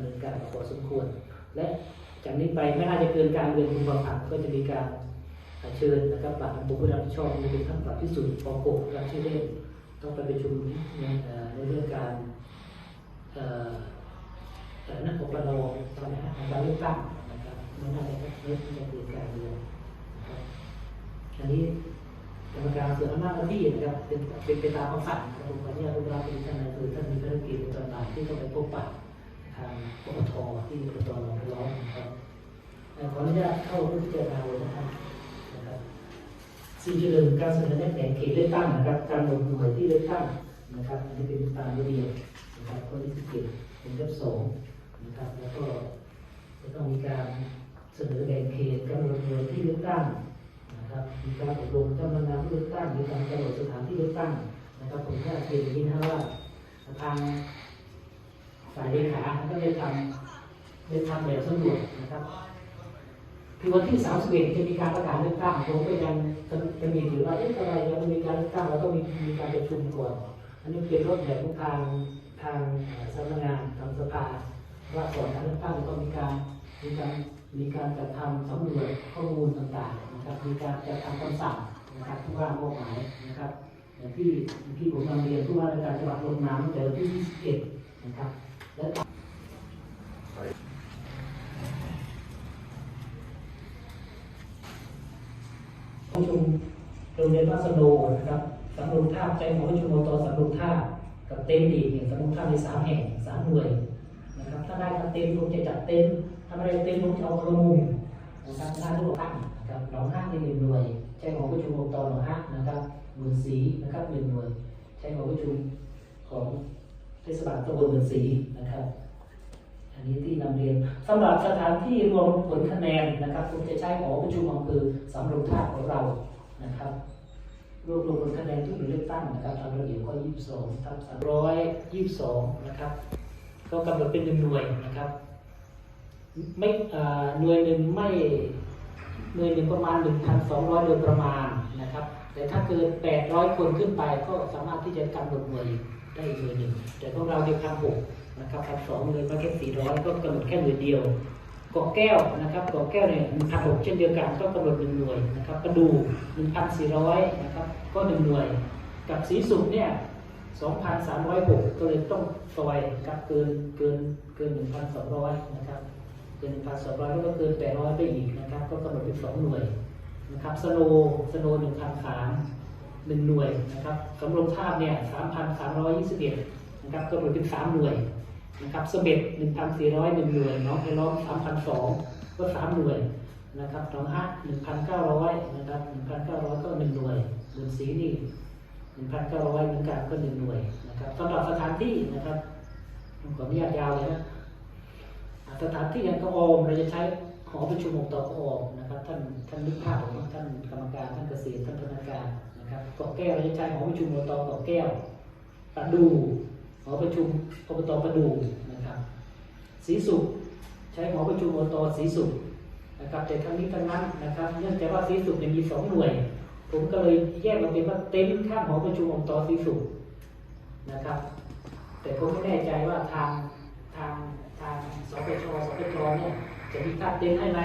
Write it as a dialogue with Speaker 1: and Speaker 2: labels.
Speaker 1: ำเนินการพอสมควร และจากนี้ไปไม่น่าจะเกินการเรียนรู้บำบัดก็จะมีการเชิญนะครับปรับบุคคลรับผิดชอบในเป็นทั้งปรับพิสูจน์ปกบการชื่อเล่นต้องไปประชุมในเอ่อในเรื่องการนักปกครองตอนนี้การเลือกตั้งนะครับไม่น่าจะเกินการเรียนนะครับอันนี้กรรมการส่วนอำนาจหน้าที่นะครับเป็นเป็นไปตามคำสั่งนะครับผมขออนุญาตรูปรับเป็นท่านนายคือท่านมีภารกิจในตอนบ่ายที่ต้องไปพบปะ ทางปปทที่ปปทหนองร้องนะครับขออนุญาตเข้าพิจารณาเลยนะครับนะครับสิ่งที่หนึ่งการเสนอแนะแผนเขตเลือกตั้งนะครับ การลงหน่วยที่เลือกตั้งนะครับอันนี้เป็นตามระเบียบนะครับข้อที่สิบเจ็ดเป็นข้อสองนะครับแล้วก็จะต้องมีการเสนอแบ่งเขตกำหนดหน่วยที่เลือกตั้งนะครับมีการอบรมเจ้าพนักงานที่เลือกตั้งมีการกำหนดสถานที่เลือกตั้งนะครับผมแค่เรียนท่างนี้นะว่าทาง ฝ่ายเลขาก็ได้ทำได้ทำแบบสำรวจนะครับคือวันที่31จะมีการประกาศเลือกตั้งผมก็ยังจะมีถือว่าเอ๊ะอะไรยังมีการเลือกตั้งเราต้องมีมีการประชุมก่อน อันนี้เป็นรถแบบของทางทางสำนักงานทางสภาว่าก่อนการเลือกตั้งต้องมีการมีการมีการจัดทำสำรวจข้อมูลต่างๆนะครับมีการจัดทำคำสั่งนะครับที่ว่ามอบหมายนะครับอย่างที่ที่ผมนำเรียนผู้ว่าราชการจังหวัดลงนามตั้งแต่วันที่ 21 นะครับ และผู้ชมโรงเรียนวัสโนนะครับสำรงท่าบใจของผู้ชมตสำรงท่าบกับเต็นท์อีกเนี่ยสำรงท่าบในสามแห่งสามหน่วยนะครับถ้าได้ครับเต็นท์ผมจะจัดเต็นท์ถ้าไม่ได้เต็นท์ผมจะเอากระมุงนะครับท่าทุกท่านนะครับหนองห้าในหนึ่งหน่วยใจของผู้ชมตหนองห้านะครับหมื่นสีนะครับหนึ่งหน่วยใจของผู้ชมของ เทศบาลตำบลหมื่นสีนะครับ อันนี้ที่นำเรียนสำหรับสถานที่รวมผลคะแนนนะครับผมจะใช้หอประชุมอำเภอสำโรงท่าของเรานะครับรวบรวมผลคะแนนทุกหน่วยเลือกตั้งนะครับตามระเบียบข้อ22ทับ322 นะครับ ก็กำหนดเป็นหนึ่งหน่วยนะครับ ไม่หน่วยหนึ่งไม่หน่วยหนึ่งประมาณ 1,200 โดยประมาณนะครับ แต่ถ้าเกิน 800 คนขึ้นไปก็สามารถที่จะกำหนดหน่วย ได้อีกหน่วยหนึ่งแต่ของเราเดียวพันหกนะครับพันสองเลยมาแค่สี่ร้อยก็กำหนดแค่หน่วยเดียวกาะแก้วนะครับกาะแก้วเนี่ยหนึ่งพันหกเช่นเดียวกันก็กำหนดหนึ่งหน่วยนะครับกระดูหนึ่งพันสี่ร้อยนะครับก็หนึ่งหน่วย กับสีสุกเนี่ยสองพันสามร้อยหกก็เลยต้องซอยกับเกินเกินเกินหนึ่งพันสองร้อยนะครับเกินหนึ่งพันสองร้อยก็เกินแปดร้อยไปอีกนะครับก็กำหนดเป็นสองหน่วยนะครับสโนสโนหนึ่งพันสาม หนึ่งหน่วยนะครับสำรองทาบเนี่ยสามพันสามร้อยยี่สิบเอ็ดนะครับกำหนดเป็นสามหน่วยนะครับสเบ็ดหนึ่งพันสี่ร้อยหนึ่งหน่วยน้องไอร้องสามพันสองก็สามหน่วยนะครับน้องฮะหนึ่งพันเก้าร้อยนะครับหนึ่งพันเก้าร้อยก็หนึ่งหน่วยหนึ่งสีนี่หนึ่งพันเก้าร้อยเหมือนกันก็หนึ่งหน่วยนะครับสำหรับสถานที่นะครับผมขออนุญาตยาวเลยนะสถานที่ยังก็ออมเราจะใช้ หอประชุมหกต่อกออมนะครับท่านท่านนึกภาพของท่านกรรมการท่านเกษตรท่านพนักงานนะครับเกาะแก้วเราจะใช้หอประชุมอบตเกาะแก้วประดูหอประชุมอบตประดูนะครับศรีสุขใช้หอประชุมอบตศรีสุขนะครับแต่ทั้งนี้ทั้งนั้นนะครับเนื่องจากว่าศรีสุขมีสองหน่วย ผมก็เลยแยกมาเป็นว่าเต็นท์ข้างหอประชุมอบตศรีสุขนะครับ แต่ผมไม่แน่ใจว่าทางทางทางสปชสปชเนี่ย จะมีค่าเต็นท์ให้ไหม